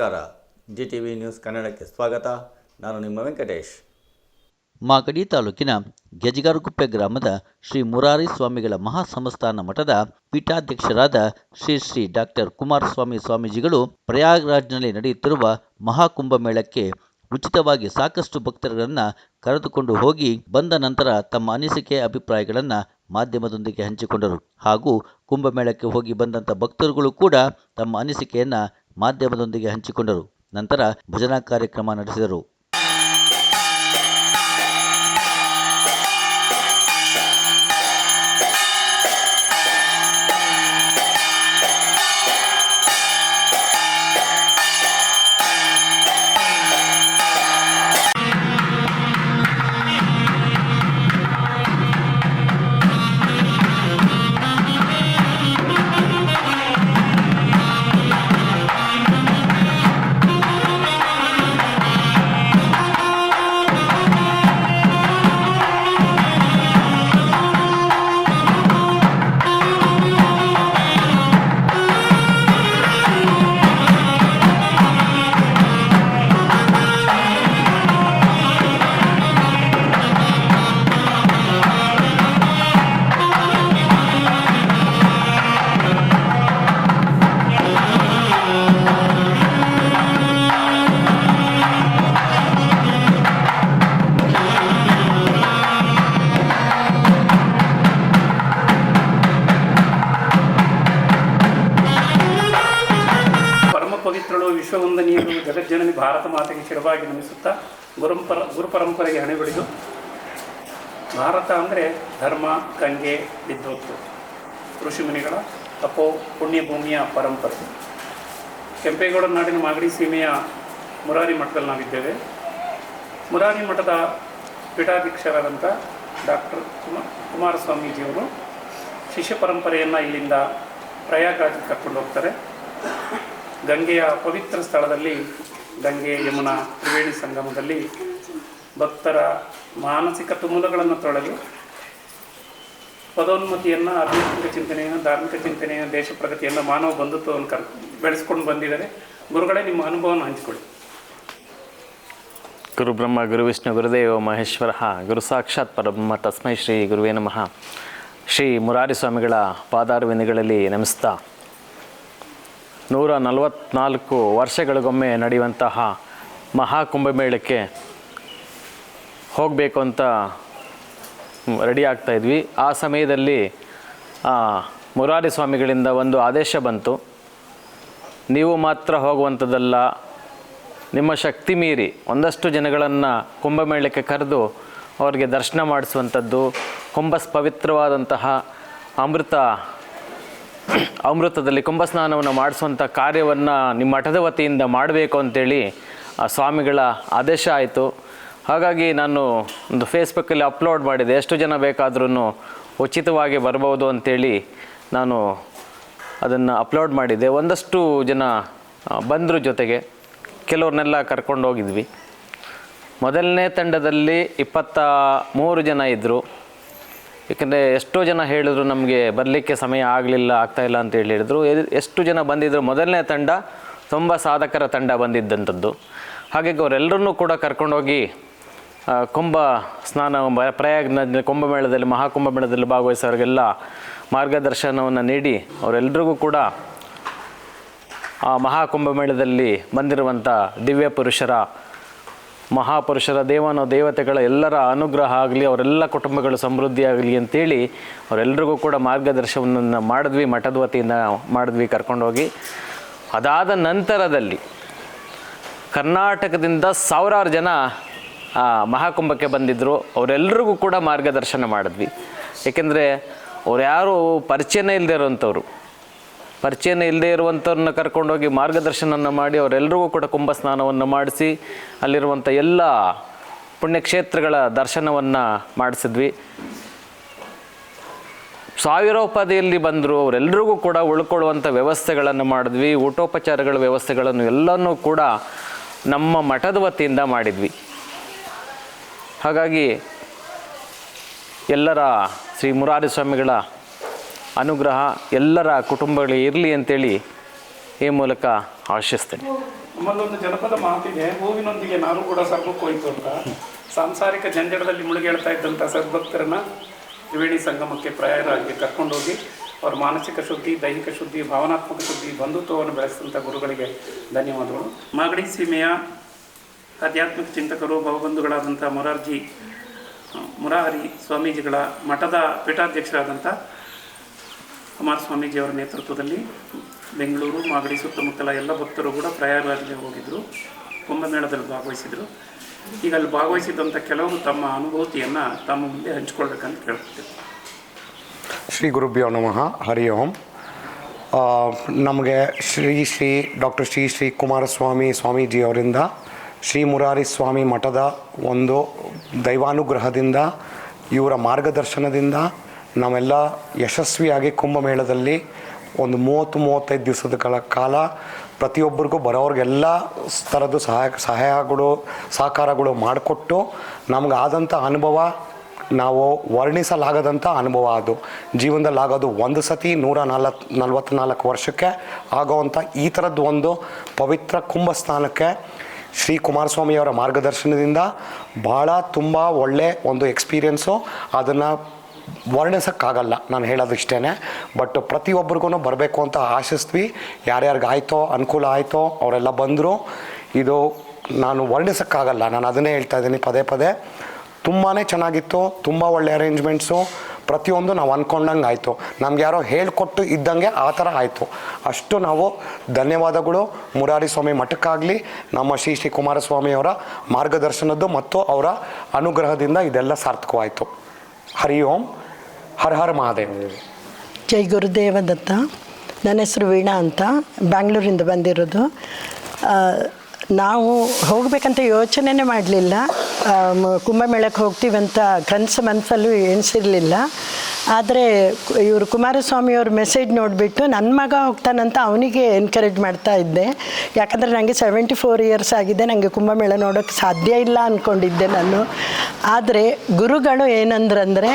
ನಮಸ್ಕಾರ. G T V news ಕನ್ನಡಕ್ಕೆ ಸ್ವಾಗತ. ನಾನು ನಿಮ್ಮ ವೆಂಕಟೇಶ್. ಮಾಗಡಿ ತಾಲೂಕಿನ ಗೆಜಗಾರಗುಪ್ಪೆ ಗ್ರಾಮದ ಶ್ರೀ ಮುರಾರಿ ಸ್ವಾಮಿಗಳ ಮಹಾಸಂಸ್ಥಾನ ಮಠದ ಪೀಠಾಧ್ಯಕ್ಷರಾದ ಶ್ರೀ ಶ್ರೀ ಡಾಕ್ಟರ್ ಕುಮಾರಸ್ವಾಮಿ ಸ್ವಾಮೀಜಿಗಳು ಪ್ರಯಾಗ್ರಾಜ್ನಲ್ಲಿ ನಡೆಯುತ್ತಿರುವ ಮಹಾಕುಂಭಮೇಳಕ್ಕೆ ಉಚಿತವಾಗಿ ಸಾಕಷ್ಟು ಭಕ್ತರನ್ನು ಕರೆದುಕೊಂಡು ಹೋಗಿ ಬಂದ ನಂತರ ತಮ್ಮ ಅನಿಸಿಕೆ ಅಭಿಪ್ರಾಯಗಳನ್ನು ಮಾಧ್ಯಮದೊಂದಿಗೆ ಹಂಚಿಕೊಂಡರು. ಹಾಗೂ ಕುಂಭಮೇಳಕ್ಕೆ ಹೋಗಿ ಬಂದಂಥ ಭಕ್ತರುಗಳು ಕೂಡ ತಮ್ಮ ಅನಿಸಿಕೆಯನ್ನು ಮಾಧ್ಯಮದೊಂದಿಗೆ ಹಂಚಿಕೊಂಡರು. ನಂತರ ಭಜನಾ ಕಾರ್ಯಕ್ರಮ ನಡೆಸಿದರು. ಜಗಜ್ಜನನಿ ಭಾರತ ಮಾತೆಗೆ ಶಿರವಾಗಿ ನಮಿಸುತ್ತಾ ಗುರುಪರ ಗುರು ಪರಂಪರೆಗೆ ಹಣೆಬಡಿದು, ಭಾರತ ಅಂದರೆ ಧರ್ಮ, ಗಂಗೆ, ವಿದ್ವತ್ತು, ಋಷಿಮುನಿಗಳ ತಪೋ ಪುಣ್ಯಭೂಮಿಯ ಪರಂಪರೆ. ಕೆಂಪೇಗೌಡ ನಾಡಿನ ಮಾಗಡಿ ಸೀಮೆಯ ಮುರಾರಿ ಮಠದಲ್ಲಿ ನಾವಿದ್ದೇವೆ. ಮುರಾರಿ ಮಠದ ಪೀಠಾಧ್ಯಕ್ಷರಾದಂಥ ಡಾಕ್ಟರ್ ಕುಮಾರ್ ಕುಮಾರಸ್ವಾಮೀಜಿಯವರು ಶಿಷ್ಯ ಪರಂಪರೆಯನ್ನು ಇಲ್ಲಿಂದ ಪ್ರಯಾಗ್ರಾಜ್ಗೆ ಕರ್ಕೊಂಡು ಹೋಗ್ತಾರೆ. ಗಂಗೆಯ ಪವಿತ್ರ ಸ್ಥಳದಲ್ಲಿ ಗಂಗೆ, ಯಮುನಾ ತ್ರಿವೇಣಿ ಸಂಗಮದಲ್ಲಿ ಭಕ್ತರ ಮಾನಸಿಕ ತುಮುಲಗಳನ್ನು ತೊಳೆದು ಪದೋನ್ಮತಿಯನ್ನು, ಆಧ್ಯಾತ್ಮಿಕ ಚಿಂತನೆಯನ್ನು, ಧಾರ್ಮಿಕ ಚಿಂತನೆಯನ್ನು, ದೇಶ ಪ್ರಗತಿಯನ್ನು, ಮಾನವ ಬಂಧುತ್ವವನ್ನು ಕರ್, ಬೆಳೆಸ್ಕೊಂಡು ಬಂದಿದ್ದಾರೆ. ಗುರುಗಳೇ, ನಿಮ್ಮ ಅನುಭವವನ್ನು ಹಂಚಿಕೊಳ್ಳಿ. ಗುರು ಬ್ರಹ್ಮ, ಗುರು ವಿಷ್ಣು ಗುರುದೇವ ಮಹೇಶ್ವರ ಗುರು ಸಾಕ್ಷಾತ್ ಪರಬ್ರಹ್ಮ, ತಸ್ಮೈ ಶ್ರೀ ಗುರುವೇ ನಮಃ. ಶ್ರೀ ಮುರಾರಿ ಸ್ವಾಮಿಗಳ ಪಾದಾರ್ವಿನಿಗಳಲ್ಲಿ ನಮಿಸ್ತಾ. ನೂರ ನಲವತ್ನಾಲ್ಕು ವರ್ಷಗಳಿಗೊಮ್ಮೆ ನಡೆಯುವಂತಹ ಮಹಾಕುಂಭಮೇಳಕ್ಕೆ ಹೋಗಬೇಕು ಅಂತ ರೆಡಿ ಆಗ್ತಾ ಇದ್ವಿ. ಆ ಸಮಯದಲ್ಲಿ ಮುರಾರಿ ಸ್ವಾಮಿಗಳಿಂದ ಒಂದು ಆದೇಶ ಬಂತು. ನೀವು ಮಾತ್ರ ಹೋಗುವಂಥದ್ದಲ್ಲ, ನಿಮ್ಮ ಶಕ್ತಿ ಮೀರಿ ಒಂದಷ್ಟು ಜನಗಳನ್ನು ಕುಂಭಮೇಳಕ್ಕೆ ಕರೆದು ಅವರಿಗೆ ದರ್ಶನ ಮಾಡಿಸುವಂಥದ್ದು, ಕುಂಭಸ್ ಪವಿತ್ರವಾದಂತಹ ಅಮೃತ ಅಮೃತದಲ್ಲಿ ಕುಂಭಸ್ನಾನವನ್ನು ಮಾಡಿಸುವಂಥ ಕಾರ್ಯವನ್ನು ನಿಮ್ಮ ಮಠದ ವತಿಯಿಂದ ಮಾಡಬೇಕು ಅಂತೇಳಿ, ಆ, ಸ್ವಾಮಿಗಳ ಆದೇಶ ಆಯಿತು. ಹಾಗಾಗಿ ನಾನು ಒಂದು ಫೇಸ್ಬುಕ್ಕಲ್ಲಿ ಅಪ್ಲೋಡ್ ಮಾಡಿದೆ. ಎಷ್ಟು ಜನ ಬೇಕಾದ್ರೂ ಉಚಿತವಾಗಿ ಬರ್ಬೋದು ಅಂತೇಳಿ ನಾನು ಅದನ್ನು ಅಪ್ಲೋಡ್ ಮಾಡಿದೆ. ಒಂದಷ್ಟು ಜನ ಬಂದರು ಜೊತೆಗೆ. ಕೆಲವ್ರನ್ನೆಲ್ಲ ಕರ್ಕೊಂಡು ಹೋಗಿದ್ವಿ. ಮೊದಲನೇ ತಂಡದಲ್ಲಿ ಇಪ್ಪತ್ತ ಮೂರು ಜನ ಇದ್ದರು ಏಕೆಂದರೆ ಎಷ್ಟೋ ಜನ ಹೇಳಿದ್ರು ನಮಗೆ ಬರಲಿಕ್ಕೆ ಸಮಯ ಆಗಲಿಲ್ಲ ಆಗ್ತಾಯಿಲ್ಲ ಅಂತ ಹೇಳಿ ಹೇಳಿದರು. ಎಷ್ಟು ಜನ ಬಂದಿದ್ದರು ಮೊದಲನೇ ತಂಡ ತುಂಬ ಸಾಧಕರ ತಂಡ ಬಂದಿದ್ದಂಥದ್ದು. ಹಾಗಾಗಿ ಅವರೆಲ್ಲರನ್ನೂ ಕೂಡ ಕರ್ಕೊಂಡೋಗಿ ಕುಂಭ ಸ್ನಾನ ಪ್ರಯಾಗ ಕುಂಭಮೇಳದಲ್ಲಿ, ಮಹಾಕುಂಭಮೇಳದಲ್ಲಿ ಭಾಗವಹಿಸೋರಿಗೆಲ್ಲ ಮಾರ್ಗದರ್ಶನವನ್ನು ನೀಡಿ ಅವರೆಲ್ಲರಿಗೂ ಕೂಡ ಆ ಮಹಾಕುಂಭಮೇಳದಲ್ಲಿ ಬಂದಿರುವಂಥ ದಿವ್ಯ ಪುರುಷರ ಮಹಾಪುರುಷರ ದೇವನ ದೇವತೆಗಳ ಎಲ್ಲರ ಅನುಗ್ರಹ ಆಗಲಿ, ಅವರೆಲ್ಲ ಕುಟುಂಬಗಳು ಸಮೃದ್ಧಿ ಆಗಲಿ ಅಂತೇಳಿ ಅವರೆಲ್ಲರಿಗೂ ಕೂಡ ಮಾರ್ಗದರ್ಶನವನ್ನು ಮಾಡಿದ್ವಿ ಮಠದ ವತಿಯಿಂದ ಮಾಡಿದ್ವಿ, ಕರ್ಕೊಂಡೋಗಿ. ಅದಾದ ನಂತರದಲ್ಲಿ ಕರ್ನಾಟಕದಿಂದ ಸಾವಿರಾರು ಜನ ಮಹಾಕುಂಭಕ್ಕೆ ಬಂದಿದ್ದರು ಅವರೆಲ್ಲರಿಗೂ ಕೂಡ ಮಾರ್ಗದರ್ಶನ ಮಾಡಿದ್ವಿ. ಏಕೆಂದರೆ ಅವ್ರು ಯಾರು ಪರಿಚಯನೇ ಇಲ್ಲದೇ ಇರೋವಂಥವ್ರು ಪರಿಚಯನೇ ಇಲ್ಲದೆ ಇರುವಂಥವ್ರನ್ನ ಕರ್ಕೊಂಡೋಗಿ ಮಾರ್ಗದರ್ಶನವನ್ನು ಮಾಡಿ ಅವರೆಲ್ಲರಿಗೂ ಕೂಡ ಕುಂಭ ಸ್ನಾನವನ್ನು ಮಾಡಿಸಿ ಅಲ್ಲಿರುವಂಥ ಎಲ್ಲ ಪುಣ್ಯಕ್ಷೇತ್ರಗಳ ದರ್ಶನವನ್ನು ಮಾಡಿಸಿದ್ವಿ. ಸಾವಿರೋಪಾದಿಯಲ್ಲಿ ಬಂದರು ಅವರೆಲ್ಲರಿಗೂ ಕೂಡ ಉಳ್ಕೊಳ್ಳುವಂಥ ವ್ಯವಸ್ಥೆಗಳನ್ನು ಮಾಡಿದ್ವಿ. ಊಟೋಪಚಾರಗಳ ವ್ಯವಸ್ಥೆಗಳನ್ನು ಎಲ್ಲನೂ ಕೂಡ ನಮ್ಮ ಮಠದ ವತಿಯಿಂದ ಮಾಡಿದ್ವಿ. ಹಾಗಾಗಿ ಎಲ್ಲರ ಶ್ರೀ ಮುರಾರಿ ಸ್ವಾಮಿಗಳ ಅನುಗ್ರಹ ಎಲ್ಲರ ಕುಟುಂಬಗಳಿಗೆ ಇರಲಿ ಅಂತೇಳಿ ಈ ಮೂಲಕ ಆಶಿಸ್ತೇನೆ. ನಮ್ಮಲ್ಲೊಂದು ಜನಪದ ಮಾತಿದೆ, ಹೂವಿನೊಂದಿಗೆ ನಾನು ಕೂಡ ಸರ್ಗಕ್ಕೆ ಹೋಯ್ತು ಅಂತ. ಸಾಂಸಾರಿಕ ಜಂಜಡದಲ್ಲಿ ಮುಳುಗೇಳ್ತಾ ಇದ್ದಂಥ ಸದ್ಭಕ್ತರನ್ನ ತ್ರಿವೇಣಿ ಸಂಗಮಕ್ಕೆ ಪ್ರಯಾರಾಗಿ ಕರ್ಕೊಂಡೋಗಿ ಅವರ ಮಾನಸಿಕ ಶುದ್ಧಿ, ದೈಹಿಕ ಶುದ್ಧಿ, ಭಾವನಾತ್ಮಕ ಶುದ್ಧಿ, ಬಂಧುತ್ವವನ್ನು ಬೆಳೆಸಿದಂಥ ಗುರುಗಳಿಗೆ ಧನ್ಯವಾದಗಳು. ಮಾಗಡಿ ಸೀಮೆಯ ಆಧ್ಯಾತ್ಮಿಕ ಚಿಂತಕರು ಭವಬಂಧುಗಳಾದಂಥ ಮೊರಾರ್ಜಿ, ಮುರಾರಿ ಮುರಾಹರಿ ಸ್ವಾಮೀಜಿಗಳ ಮಠದ ಪೀಠಾಧ್ಯಕ್ಷರಾದಂಥ ಕುಮಾರಸ್ವಾಮೀಜಿಯವರ ನೇತೃತ್ವದಲ್ಲಿ ಬೆಂಗಳೂರು, ಮಾಗಡಿ, ಸುತ್ತಮುತ್ತಲ ಎಲ್ಲ ಭಕ್ತರು ಕೂಡ ಪ್ರಯಾಗರಾಜ್ಗೆ ಹೋಗಿದ್ದರು ಕುಂಭಮೇಳದಲ್ಲಿ ಭಾಗವಹಿಸಿದರು. ಈಗ ಅಲ್ಲಿ ಭಾಗವಹಿಸಿದಂಥ ಕೆಲವರು ತಮ್ಮ ಅನುಭೂತಿಯನ್ನು ತಮ್ಮ ಮುಂದೆ ಹಂಚ್ಕೊಳ್ಬೇಕಂತ ಕೇಳ್ತಿದ್ದರು ಶ್ರೀ ಗುರುಭ್ಯೋ ನಮಃ. ಹರಿ ಓಂ. ನಮಗೆ ಶ್ರೀ ಶ್ರೀ ಡಾಕ್ಟರ್ ಶ್ರೀ ಶ್ರೀ ಕುಮಾರಸ್ವಾಮಿ ಸ್ವಾಮೀಜಿಯವರಿಂದ ಶ್ರೀ ಮುರಾರಿ ಸ್ವಾಮಿ ಮಠದ ಒಂದು ದೈವಾನುಗ್ರಹದಿಂದ, ಇವರ ಮಾರ್ಗದರ್ಶನದಿಂದ ನಾವೆಲ್ಲ ಯಶಸ್ವಿಯಾಗಿ ಕುಂಭಮೇಳದಲ್ಲಿ ಒಂದು ಮೂವತ್ತು ಮೂವತ್ತೈದು ದಿವಸದ ಕಾಲ ಕಾಲ ಪ್ರತಿಯೊಬ್ಬರಿಗೂ ಬರೋರಿಗೆಲ್ಲ ಥರದ್ದು ಸಹಾಯ, ಸಹಾಯಗಳು, ಸಹಕಾರಗಳು ಮಾಡಿಕೊಟ್ಟು ನಮಗಾದಂಥ ಅನುಭವ ನಾವು ವರ್ಣಿಸಲಾಗದಂಥ ಅನುಭವ ಅದು. ಜೀವನದಲ್ಲಿ ಆಗೋದು ಒಂದು ಸತಿ, ನೂರ ನಲ್ವತ್ನಾಲ್ಕು ವರ್ಷಕ್ಕೆ ಆಗೋವಂಥ ಈ ಥರದ್ದು ಒಂದು ಪವಿತ್ರ ಕುಂಭಸ್ಥಾನಕ್ಕೆ ಶ್ರೀ ಕುಮಾರಸ್ವಾಮಿಯವರ ಮಾರ್ಗದರ್ಶನದಿಂದ ಭಾಳ ತುಂಬ ಒಳ್ಳೆ ಒಂದು ಎಕ್ಸ್ಪೀರಿಯೆನ್ಸು ಅದನ್ನು ವರ್ಣಿಸೋಕ್ಕಾಗಲ್ಲ, ನಾನು ಹೇಳೋದು ಇಷ್ಟೇ ಬಟ್ ಪ್ರತಿಯೊಬ್ಬರಿಗೂ ಬರಬೇಕು ಅಂತ ಆಶಿಸ್ತೀವಿ ಯಾರ್ಯಾರಿಗೆ ಆಯಿತೋ ಅನುಕೂಲ ಆಯಿತೋ, ಅವರೆಲ್ಲ ಬಂದರು. ಇದು ನಾನು ವರ್ಣಿಸೋಕ್ಕಾಗಲ್ಲ, ನಾನು ಅದನ್ನೇ ಹೇಳ್ತಾ ಇದ್ದೀನಿ ಪದೇ ಪದೇ. ತುಂಬಾ ಚೆನ್ನಾಗಿತ್ತು, ತುಂಬ ಒಳ್ಳೆ ಅರೇಂಜ್ಮೆಂಟ್ಸು ಪ್ರತಿಯೊಂದು ನಾವು ಅಂದ್ಕೊಂಡಂಗೆ ಆಯಿತು. ನಮ್ಗೆ ಯಾರೋ ಹೇಳಿಕೊಟ್ಟು ಇದ್ದಂಗೆ ಆ ಥರ ಆಯಿತು. ಅಷ್ಟು ನಾವು ಧನ್ಯವಾದಗಳು. ಮುರಾರಿ ಸ್ವಾಮಿ ಮಠಕ್ಕಾಗಲಿ, ನಮ್ಮ ಶ್ರೀ ಶ್ರೀ ಕುಮಾರಸ್ವಾಮಿಯವರ ಮಾರ್ಗದರ್ಶನದ್ದು ಮತ್ತು ಅವರ ಅನುಗ್ರಹದಿಂದ ಇದೆಲ್ಲ ಸಾರ್ಥಕವಾಯಿತು. ಹರಿ ಓಂ, ಹರ ಹರ ಮಹಾದೇವ್. ಜೈ ಗುರುದೇವ ದತ್ತ ನನ್ನ ಹೆಸರು ವೀಣಾ ಅಂತ, ಬ್ಯಾಂಗ್ಳೂರಿಂದ ಬಂದಿರೋದು. ನಾವು ಹೋಗಬೇಕಂತ ಯೋಚನೆ ಮಾಡಲಿಲ್ಲ. ಕುಂಭಮೇಳಕ್ಕೆ ಅಂತ ಕನಸು ಮನಸ್ಸಲ್ಲೂ ಎಣಿಸಿರಲಿಲ್ಲ. ಆದರೆ ಇವರು ಕುಮಾರಸ್ವಾಮಿಯವ್ರ ಮೆಸೇಜ್ ನೋಡಿಬಿಟ್ಟು ನನ್ನ ಮಗ ಹೋಗ್ತಾನಂತ ಅವನಿಗೆ ಎನ್ಕರೇಜ್ ಮಾಡ್ತಾ ಇದ್ದೆ. ಯಾಕಂದರೆ ನನಗೆ ಸೆವೆಂಟಿ ಫೋರ್ ಇಯರ್ಸ್ ಆಗಿದೆ ನನಗೆ ಕುಂಭಮೇಳ ನೋಡೋಕ್ಕೆ ಸಾಧ್ಯ ಇಲ್ಲ ಅಂದ್ಕೊಂಡಿದ್ದೆ ನಾನು. ಆದರೆ ಗುರುಗಳು ಏನಂದ್ರಂದರೆ,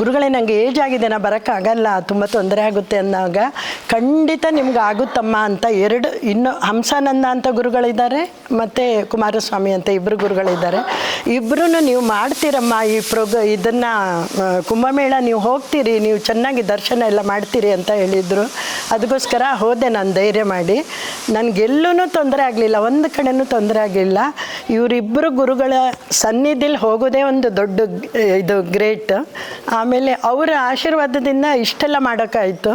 ಗುರುಗಳೇ ನನಗೆ ಏಜ್ ಆಗಿದೆ, ನಾ ಬರೋಕ್ಕಾಗಲ್ಲ ತುಂಬ ತೊಂದರೆ ಆಗುತ್ತೆ ಅಂದಾಗ ಖಂಡಿತ ನಿಮ್ಗೆ ಆಗುತ್ತಮ್ಮ ಅಂತ ಎರಡು, ಇನ್ನು ಹಂಸಾನಂದ ಅಂತ ಗುರುಗಳಿದ್ದಾರೆ, ಮತ್ತು ಕುಮಾರಸ್ವಾಮಿ ಅಂತ ಇಬ್ಬರು ಗುರುಗಳಿದ್ದಾರೆ. ಇಬ್ಬರೂ ನೀವು ಮಾಡ್ತೀರಮ್ಮ ಈ ಪ್ರೋಗ, ಇದನ್ನು ಕುಂಭಮೇಳ ನೀವು ಹೋಗ್ತೀರಿ ನೀವು ಚೆನ್ನಾಗಿ ದರ್ಶನ ಎಲ್ಲ ಮಾಡ್ತೀರಿ ಅಂತ ಹೇಳಿದರು. ಅದಕ್ಕೋಸ್ಕರ ಹೋದೆ ನಾನು ಧೈರ್ಯ ಮಾಡಿ. ನನಗೆಲ್ಲೂ ತೊಂದರೆ ಆಗಲಿಲ್ಲ, ಒಂದು ಕಡೆನೂ ತೊಂದರೆ ಆಗಲಿಲ್ಲ. ಇವರಿಬ್ಬರು ಗುರುಗಳ ಸನ್ನಿಧಿಲಿ ಹೋಗೋದೇ ಒಂದು ದೊಡ್ಡ ಇದು ಗ್ರೇಟ್. ಆಮೇಲೆ ಅವರ ಆಶೀರ್ವಾದದಿಂದ ಇಷ್ಟೆಲ್ಲ ಮಾಡೋಕ್ಕಾಯಿತು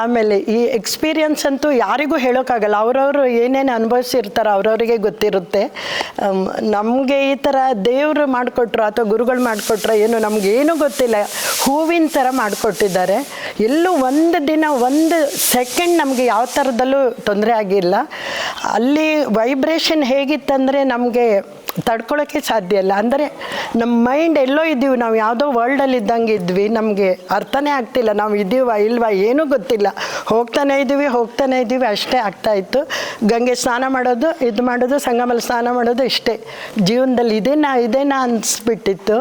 ಆಮೇಲೆ ಈ ಎಕ್ಸ್ಪೀರಿಯನ್ಸ್ ಅಂತೂ ಯಾರಿಗೂ ಹೇಳೋಕ್ಕಾಗಲ್ಲ ಅವರವರು ಏನೇನು ಅನುಭವಿಸಿರ್ತಾರೋ ಅವರವರಿಗೆ ಗೊತ್ತಿರುತ್ತೆ. ನಮಗೆ ಈ ಥರ ದೇವರು ಮಾಡಿಕೊಟ್ರು ಅಥವಾ ಗುರುಗಳು ಮಾಡಿಕೊಟ್ರು ಏನು ನಮಗೇನು ಗೊತ್ತಿಲ್ಲ. ಹೂವಿನ ಥರ ಮಾಡಿಕೊಟ್ಟಿದ್ದಾರೆ. ಎಲ್ಲೂ ಒಂದು ದಿನ, ಒಂದು ಸೆಕೆಂಡ್ ನಮಗೆ ಯಾವ ಥರದಲ್ಲೂ ತೊಂದರೆ ಆಗಿಲ್ಲ. ಅಲ್ಲಿ ವೈಬ್ರೇಷನ್ ಹೇಗಿತ್ತಂದರೆ ನಮಗೆ ತಡ್ಕೊಳ್ಳೋಕ್ಕೆ ಸಾಧ್ಯ ಇಲ್ಲ. ಅಂದರೆ ನಮ್ಮ ಮೈಂಡ್ ಎಲ್ಲೋ ಇದ್ದೀವಿ, ನಾವು ಯಾವುದೋ ವರ್ಲ್ಡಲ್ಲಿ ಇದ್ದಂಗೆ ಇದ್ವಿ, ನಮಗೆ ಅರ್ಥನೇ ಆಗ್ತಿಲ್ಲ. ನಾವು ಇದ್ದೀವ ಇಲ್ವಾ ಏನೂ ಗೊತ್ತಿಲ್ಲ. ಹೋಗ್ತಾನೆ ಇದ್ದೀವಿ ಹೋಗ್ತಾನೆ ಇದ್ದೀವಿ, ಅಷ್ಟೇ ಆಗ್ತಾ ಇತ್ತು. ಗಂಗೆ ಸ್ನಾನ ಮಾಡೋದು, ಇದು ಮಾಡೋದು, ಸಂಗಮಲ್ಲಿ ಸ್ನಾನ ಮಾಡೋದು ಇಷ್ಟೇ. ಜೀವನದಲ್ಲಿ ಇದೇನಾ ಇದೇನಾ ಅನಿಸ್ಬಿಟ್ಟಿತ್ತು.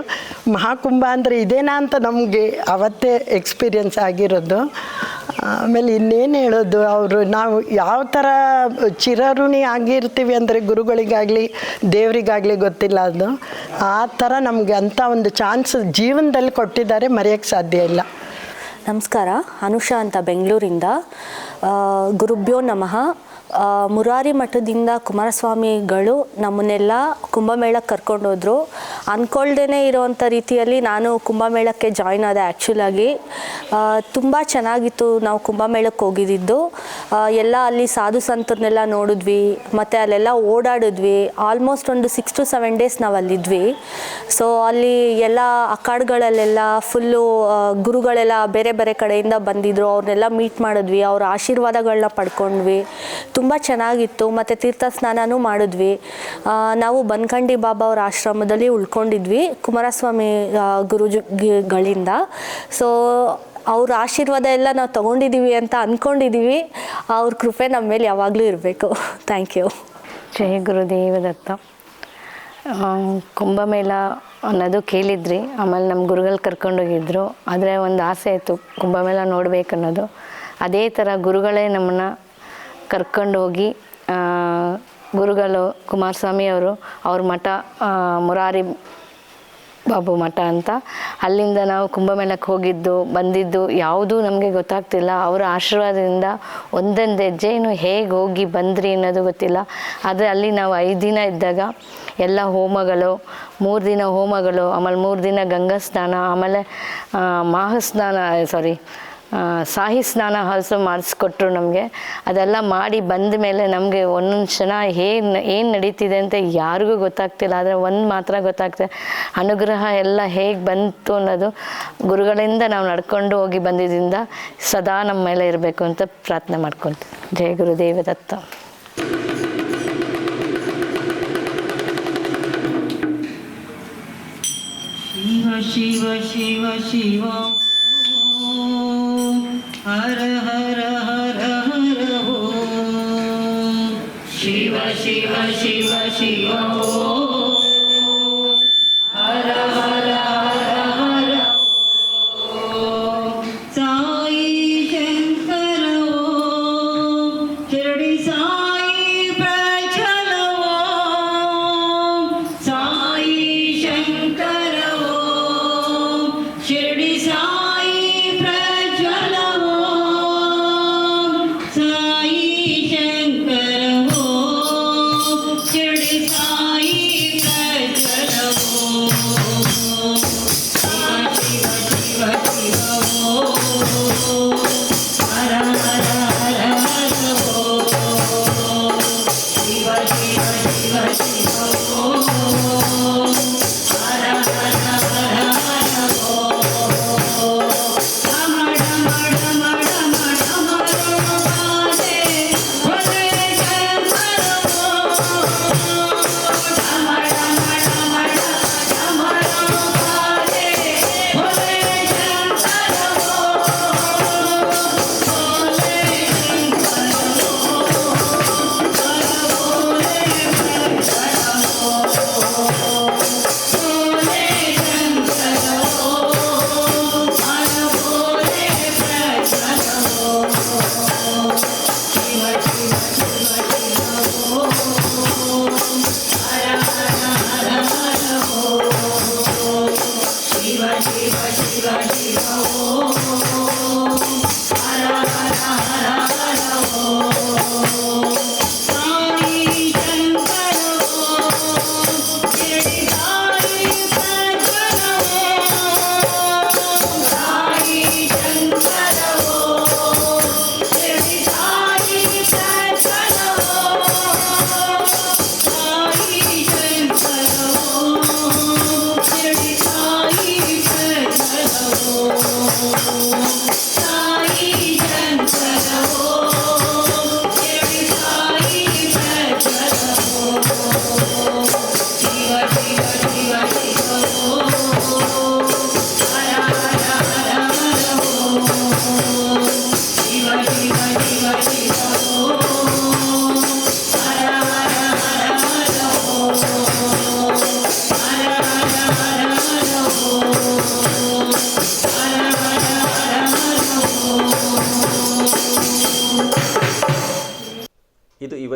ಮಹಾಕುಂಭ ಅಂದರೆ ಇದೇನಾ ಅಂತ ನಮಗೆ ಅವತ್ತೇ ಎಕ್ಸ್ಪೀರಿಯನ್ಸ್ ಆಗಿರೋದು. ಆಮೇಲೆ ಇನ್ನೇನು ಹೇಳೋದು, ಅವರು ನಾವು ಯಾವ ಥರ ಚಿರಋಣಿ ಆಗಿರ್ತೀವಿ ಅಂದರೆ ಗುರುಗಳಿಗಾಗಲಿ, ದೇವರಿಗಾಗಲಿ ಗೊತ್ತಿಲ್ಲ ಅದು. ಆ ಥರ ನಮಗೆ ಅಂಥ ಒಂದು ಚಾನ್ಸ್ ಜೀವನದಲ್ಲಿ ಕೊಟ್ಟಿದ್ದಾರೆ ಮರೆಯೋಕ್ಕೆ ಸಾಧ್ಯ ಇಲ್ಲ. ನಮಸ್ಕಾರ, ಅನುಷಾ ಅಂತ ಬೆಂಗಳೂರಿಂದ. ಗುರುಭ್ಯೋ ನಮಃ. ಮುರಾರಿ ಮಠದಿಂದ ಕುಮಾರಸ್ವಾಮಿಗಳು ನಮ್ಮನ್ನೆಲ್ಲ ಕುಂಭಮೇಳಕ್ಕೆ ಕರ್ಕೊಂಡೋದ್ರು ಅಂದ್ಕೊಳ್ದೇ ಇರೋವಂಥ ರೀತಿಯಲ್ಲಿ ನಾನು ಕುಂಭಮೇಳಕ್ಕೆ ಜಾಯ್ನ್ ಆದೆ ಆ್ಯಕ್ಚುಲಾಗಿ ತುಂಬ ಚೆನ್ನಾಗಿತ್ತು ನಾವು ಕುಂಭಮೇಳಕ್ಕೆ ಹೋಗಿದ್ದಿದ್ದು ಎಲ್ಲ ಅಲ್ಲಿ ಸಾಧು ಸಂತರನ್ನೆಲ್ಲ ನೋಡಿದ್ವಿ, ಮತ್ತು ಅಲ್ಲೆಲ್ಲ ಓಡಾಡಿದ್ವಿ. ಆಲ್ಮೋಸ್ಟ್ ಒಂದು ಸಿಕ್ಸ್ ಟು ಸೆವೆನ್ ಡೇಸ್ ನಾವು ಅಲ್ಲಿದ್ವಿ. ಸೊ ಅಲ್ಲಿ ಎಲ್ಲ ಅಖಾಡ್ಗಳಲ್ಲೆಲ್ಲ ಫುಲ್ಲು ಗುರುಗಳೆಲ್ಲ ಬೇರೆ ಬೇರೆ ಕಡೆಯಿಂದ ಬಂದಿದ್ರು. ಅವ್ರನ್ನೆಲ್ಲ ಮೀಟ್ ಮಾಡಿದ್ವಿ. ಅವ್ರ ಆಶೀರ್ವಾದಗಳನ್ನ ಪಡ್ಕೊಂಡ್ವಿ. ತುಂಬ ಚೆನ್ನಾಗಿತ್ತು, ಮತ್ತು ತೀರ್ಥ ಸ್ನಾನನೂ ಮಾಡಿದ್ವಿ. ನಾವು ಬನ್ಕಂಡಿ ಬಾಬಾ ಅವ್ರ ಆಶ್ರಮದಲ್ಲಿ ಉಳ್ಕೊಂಡಿದ್ವಿ, ಕುಮಾರಸ್ವಾಮಿ ಗುರುಜಿಗಳಿಂದ. ಸೊ ಅವ್ರ ಆಶೀರ್ವಾದ ಎಲ್ಲ ನಾವು ತೊಗೊಂಡಿದ್ದೀವಿ ಅಂತ ಅಂದ್ಕೊಂಡಿದ್ದೀವಿ ಅವ್ರ ಕೃಪೆ ನಮ್ಮ ಮೇಲೆ ಯಾವಾಗಲೂ ಇರಬೇಕು. ಥ್ಯಾಂಕ್ ಯು ಜಯ ಗುರುದೇವದತ್ತ ಕುಂಭಮೇಳ ಅನ್ನೋದು ಕೇಳಿದ್ರಿ, ಆಮೇಲೆ ನಮ್ಮ ಗುರುಗಳು ಕರ್ಕೊಂಡೋಗಿದ್ರು ಆದರೆ ಒಂದು ಆಸೆ ಆಯಿತು ಕುಂಭಮೇಳ ಅನ್ನೋದು ಅದೇ ಥರ ಗುರುಗಳೇ ನಮ್ಮನ್ನು ಕರ್ಕೊಂಡು ಹೋಗಿ ಗುರುಗಳು, ಕುಮಾರಸ್ವಾಮಿ ಅವರು, ಅವ್ರ ಮಠ ಮುರಾರಿ ಬಾಬು ಮಠ ಅಂತ. ಅಲ್ಲಿಂದ ನಾವು ಕುಂಭಮೇಳಕ್ಕೆ ಹೋಗಿದ್ದು, ಬಂದಿದ್ದು, ಯಾವುದೂ ನಮಗೆ ಗೊತ್ತಾಗ್ತಿಲ್ಲ. ಅವರ ಆಶೀರ್ವಾದದಿಂದ ಒಂದೊಂದು ಹೆಜ್ಜೆಯನ್ನು ಹೇಗೆ ಹೋಗಿ ಬಂದ್ರಿ ಅನ್ನೋದು ಗೊತ್ತಿಲ್ಲ. ಆದರೆ ಅಲ್ಲಿ ನಾವು ಐದು ದಿನ ಇದ್ದಾಗ ಎಲ್ಲ ಹೋಮಗಳು, ಮೂರು ದಿನ ಹೋಮಗಳು, ಆಮೇಲೆ ಮೂರು ದಿನ ಗಂಗಾ ಸ್ನಾನ, ಆಮೇಲೆ ಮಾಹಸ್ನಾನ ಮಾಹ ಸ್ನಾನ ಸಾರಿ ಸಾಹಿ ಸ್ನಾನ ಹಾಲ್ಸು ಮಾಡಿಸ್ಕೊಟ್ರು ನಮಗೆ. ಅದೆಲ್ಲ ಮಾಡಿ ಬಂದ ಮೇಲೆ ನಮಗೆ ಒಂದೊಂದು ಕ್ಷಣ ಏನು ಏನು ನಡೀತಿದೆ ಅಂತ ಯಾರಿಗೂ ಗೊತ್ತಾಗ್ತಿಲ್ಲ. ಆದರೆ ಒಂದು ಮಾತ್ರ ಗೊತ್ತಾಗ್ತದೆ. ಅನುಗ್ರಹ ಎಲ್ಲ ಹೇಗೆ ಬಂತು ಅನ್ನೋದು ಗುರುಗಳಿಂದ ನಾವು ನಡ್ಕೊಂಡು ಹೋಗಿ ಬಂದಿದ್ದರಿಂದ ಸದಾ ನಮ್ಮ ಮೇಲೆ ಇರಬೇಕು ಅಂತ ಪ್ರಾರ್ಥನೆ ಮಾಡ್ಕೊತೀವಿ. ಜಯ ಗುರುದೇವ ದತ್ತ. ಶಿವ ಶಿವ ಶಿವ ಶಿವ. ಓಂ. ಹರ ಹರ ಹರ ಹರ ಓಂ. ಶಿವ ಶಿವ ಶಿವ